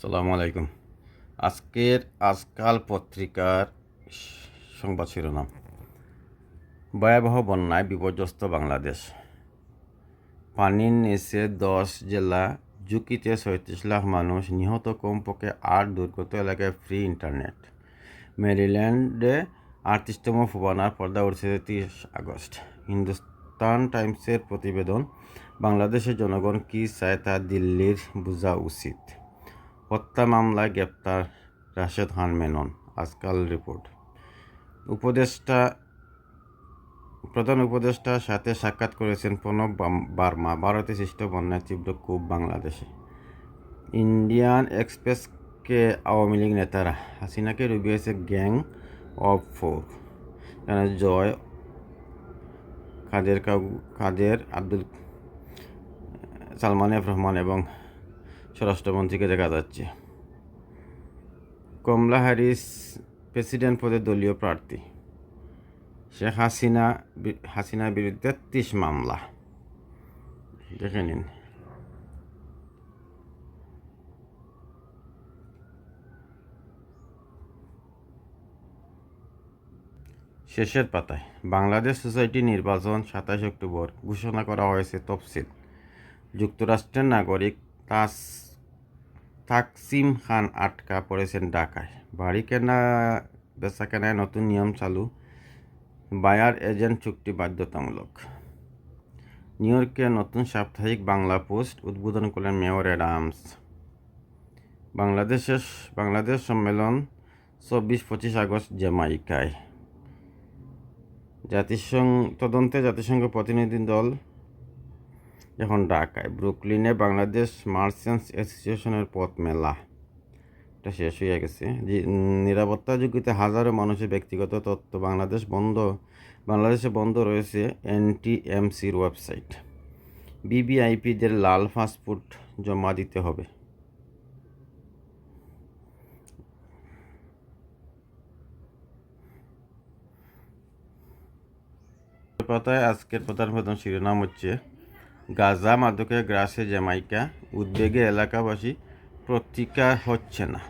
সালামু আলাইকুম। আজকের আজকাল পত্রিকার সংবাদ শিরোনাম। ভয়াবহ বন্যায় বিপর্যস্ত বাংলাদেশ। পানির নিচে দশ জেলা ঝুঁকিতে ছয়ত্রিশ লাখ মানুষ নিহত কমপক্ষে আট দুর্গত এলাকায় ফ্রি ইন্টারনেট। মেরিল্যান্ডে আটত্রিশতম ফুবানার পর্দা উঠছে তিরিশ আগস্ট। হিন্দুস্তান টাইমসের প্রতিবেদন, বাংলাদেশের জনগণ কী চায় তা দিল্লির বোঝা উচিত। হত্যা মামলায় গ্রেপ্তার রাশেদ খান মেনন, আজকাল রিপোর্ট। উপদেষ্টা, প্রধান উপদেষ্টার সাথে সাক্ষাৎ করেছেন প্রণব বার্মা, ভারতে সৃষ্ট বন্যায় তীব্র কূপ বাংলাদেশে। ইন্ডিয়ান এক্সপ্রেসকে আওয়ামী লীগ নেতারা, হাসিনাকে রুবিয়েছে গ্যাং অফ ফোর। এখানে জয় কাদের কাদের আব্দুল সালমান এফ রহমান এবং স্বরাষ্ট্রমন্ত্রীকে দেখা যাচ্ছে। কমলা হ্যারিস প্রেসিডেন্ট পদে দলীয় প্রার্থী। শেখ হাসিনা হাসিনার বিরুদ্ধে ত্রিশ মামলা। দেখে নিন। শেষের পাতায়, বাংলাদেশ সোসাইটি নির্বাচন সাতাশ অক্টোবর ঘোষণা করা হয়েছে তফসিল। যুক্তরাষ্ট্রের নাগরিক তাস তাকসিম খান আটকা পড়েছেন ঢাকায়। বাড়ি কেনা বেচা কেনায় নতুন নিয়ম চালু, বায়ার এজেন্ট চুক্তি বাধ্যতামূলক। নিউ ইয়র্কে নতুন সাপ্তাহিক বাংলা পোস্ট উদ্বোধন করলেন মেয়র অ্যাডামস। বাংলাদেশের, বাংলাদেশ সম্মেলন চব্বিশ, পঁচিশ আগস্ট জ্যামাইকায়। জাতিসংঘ, তদন্তে জাতিসংঘ প্রতিনিধি দল এখন ঢাকায়। ব্রুকলিনে বাংলাদেশ মার্চেন্টস অ্যাসোসিয়েশনের পথ মেলা এটা শেষ হয়ে গেছে। নিরাপত্তা ঝুঁকিতে হাজারো মানুষের ব্যক্তিগত তথ্য বাংলাদেশ বন্ধ, বাংলাদেশে বন্ধ রয়েছে এনটিএমসির ওয়েবসাইট। বিবিআইপিদের লাল পাসপোর্ট জমা দিতে হবে। পাতায় আজকের প্রধান প্রধান শিরোনাম হচ্ছে গাজা মাদকের গ্রাসে জ্যামাইকা, উদ্বেগে এলাকাবাসী প্রতিকার হচ্ছে না।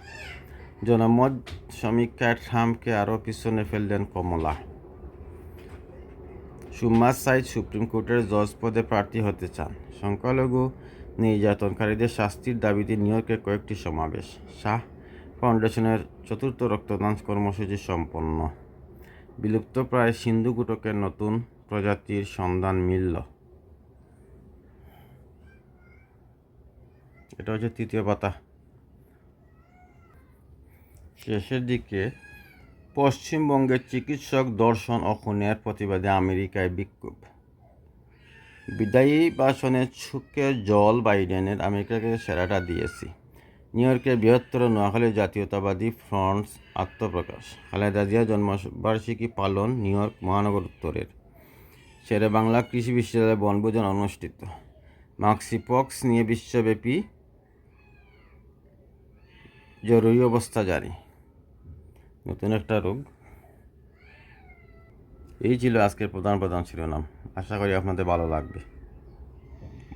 জনমত সমীক্ষায় ট্রাম্পকে আরও পিছনে ফেললেন কমলা। সুম্মার সাইদ সুপ্রিম কোর্টের জজ পদে প্রার্থী হতে চান। সংখ্যালঘু নির্যাতনকারীদের শাস্তির দাবিতে নিউ ইয়র্কে কয়েকটি সমাবেশ। শাহ ফাউন্ডেশনের চতুর্থ রক্তদান কর্মসূচি সম্পন্ন। বিলুপ্তপ্রায় সিন্ধু গুটকের নতুন প্রজাতির সন্ধান মিলল। এটা হচ্ছে তৃতীয় পাতা। শেষের দিকে, পশ্চিমবঙ্গের চিকিৎসক দর্শন অখুনের প্রতিবাদে আমেরিকায় বিক্ষোভ। বিদায়ী ভাষণে ছুকে জল বাইডেনের আমেরিকাকে সেরাটা দিয়েছি। নিউ ইয়র্কের বৃহত্তর নোয়াখালী জাতীয়তাবাদী ফ্রন্টস আত্মপ্রকাশ। খালেদা জিয়া জন্মবার্ষিকী পালন নিউ ইয়র্ক মহানগর উত্তরের। শেরে বাংলা কৃষি বিশ্ববিদ্যালয়ে বনভোজন অনুষ্ঠিত। মাক্সিপক্স নিয়ে বিশ্বব্যাপী জরুরি অবস্থা জারি। নতুন একটা রোগ। এই ছিল আজকের প্রধান প্রধান শিরোনাম। আশা করি আপনাদের ভালো লাগবে।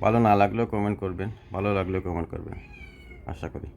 ভালো না লাগলেও কমেন্ট করবেন, ভালো লাগলেও কমেন্ট করবেন। আশা করি।